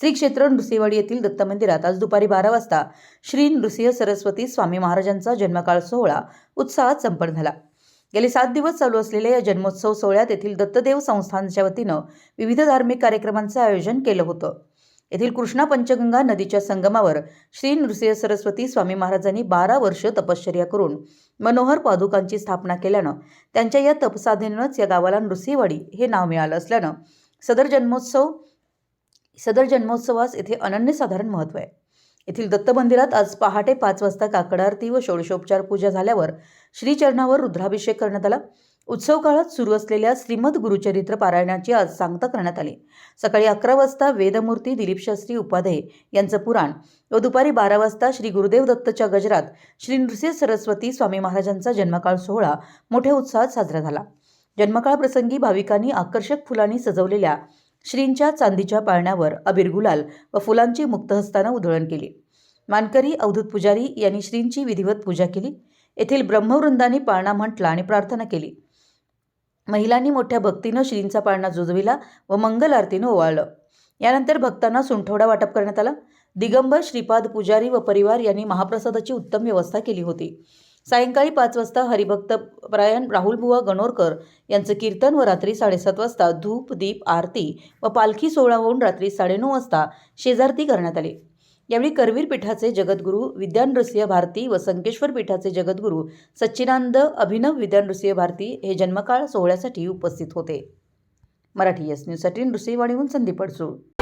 श्री क्षेत्र नृसिंहवाडी येथील दत्त मंदिरात आज दुपारी बारा वाजता श्री नृसिंह सरस्वती स्वामी महाराजांचा जन्मकाळ सोहळा उत्साहात संपन्न झाला. गेले सात दिवस चालू असलेल्या या जन्मोत्सव सोहळ्यात येथील दत्तदेव संस्थानच्या वतीनं विविध धार्मिक कार्यक्रमांचं आयोजन केलं होतं. येथील कृष्णा पंचगंगा नदीच्या संगमावर श्री नृसिंह सरस्वती स्वामी महाराजांनी बारा वर्ष तपश्चर्या करून मनोहर पादुकांची स्थापना केल्यानं त्यांच्या या तपसाधनेनंच या गावाला नृसिंहवाडी हे नाव मिळालं असल्यानं सदर जन्मोत्सव सदर जन्मोत्सवास येथे अनन्यसाधारण महत्त्व आहे. येथील दत्त मंदिरात आज पहाटे पाच वाजता काकड आरती व षोडशोपचार पूजा झाल्यावर श्रीचरणावर रुद्राभिषेक करण्यात आला. उत्सव काळात सुरू असलेल्या श्रीमद गुरुचरित्र पारायणाची आज सांगता करण्यात आली. सकाळी अकरा वाजता वेदमूर्ती दिलीपशास्त्री उपाध्ये यांचं पुराण व दुपारी बारा वाजता श्री गुरुदेव दत्तच्या गजरात श्री नृसिंह सरस्वती स्वामी महाराजांचा जन्मकाळ सोहळा मोठ्या उत्साहात साजरा झाला. जन्मकाळ प्रसंगी भाविकांनी आकर्षक फुलांनी सजवलेल्या श्रींच्या चांदीच्या पाळण्यावर अबीर गुलाल व फुलांची मुक्तहस्तानं उधळण केली. मानकरी अवधूत पुजारी यांनी श्रींची विधिवत पूजा केली. येथील ब्रह्मवृंदांनी पाळणा म्हटला आणि प्रार्थना केली. महिलांनी मोठ्या भक्तीनं श्रींचा पाळणा जुजविला व मंगल आरतीनं ओवाळलं. यानंतर भक्तांना सुंठवडा वाटप करण्यात आला. दिगंबर श्रीपाद पुजारी व परिवार यांनी महाप्रसादाची उत्तम व्यवस्था केली होती. सायंकाळी पाच वाजता हरिभक्त प्रायण राहुलबुवा गणोरकर यांचं कीर्तन व रात्री साडेसात वाजता धूप दीप आरती व पालखी सोहळा होऊन रात्री साडेनऊ वाजता शेजारती करण्यात आली. यावेळी करवीर पीठाचे जगद्गुरू विद्यानृसिंह भारती व संकेश्वर पीठाचे जगद्गुरू सच्चिदानंद अभिनव विद्यानृसिंह भारती हे जन्मकाळ सोहळ्यासाठी उपस्थित होते. मराठी एस न्यूजसाठी नृसिंहवाणीहून संदीप अडसूळ.